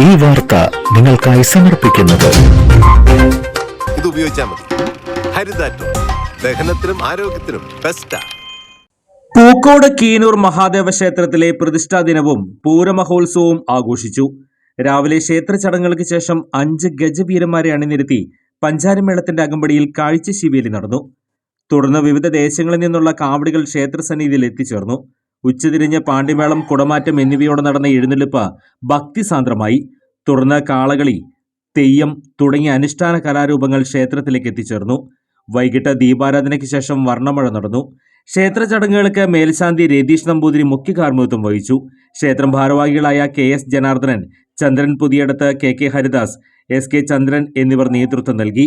ഈ വാർത്ത നിങ്ങൾക്കായി സമർപ്പിക്കുന്നത്. ഇത് ഉപയോഗിച്ചാൽ മതി. ഹരിതാറ്റോ. ദഹനത്തിനും ആരോഗ്യത്തിനും ബെസ്റ്റാ പൂക്കോട് കീനൂർ മഹാദേവ ക്ഷേത്രത്തിലെ പ്രതിഷ്ഠാ ദിനവും പൂരമഹോത്സവവും ആഘോഷിച്ചു. രാവിലെ ക്ഷേത്ര ചടങ്ങുകൾക്ക് ശേഷം അഞ്ച് ഗജവീരന്മാരെ അണിനിരത്തി പഞ്ചാരമേളത്തിന്റെ അകമ്പടിയിൽ കാഴ്ച ശിവേലി നടന്നു. തുടർന്ന് വിവിധ ദേശങ്ങളിൽ നിന്നുള്ള കാവടികൾ ക്ഷേത്രസന്നിധിയിൽ എത്തിച്ചേർന്നു. ഉച്ചതിരിഞ്ഞ് പാണ്ഡിമേളം കുടമാറ്റം എന്നിവയോടെ നടന്ന എഴുന്നള്ളിപ്പ് ഭക്തിസാന്ദ്രമായി. തുടർന്ന് കാളകളി തെയ്യം തുടങ്ങിയ അനുഷ്ഠാന കലാരൂപങ്ങൾ ക്ഷേത്രത്തിലേക്ക് എത്തിച്ചേർന്നു. വൈകിട്ട് ദീപാരാധനയ്ക്ക് ശേഷം വർണമഴ നടന്നു. ക്ഷേത്ര ചടങ്ങുകൾക്ക് മേൽശാന്തി രതീഷ് നമ്പൂതിരി മുഖ്യ കാർമ്മികത്വം വഹിച്ചു. ക്ഷേത്രം ഭാരവാഹികളായ K S Janardhanan Chandran Puthiyadath K K Haridas S K Chandran എന്നിവർ നേതൃത്വം നൽകി.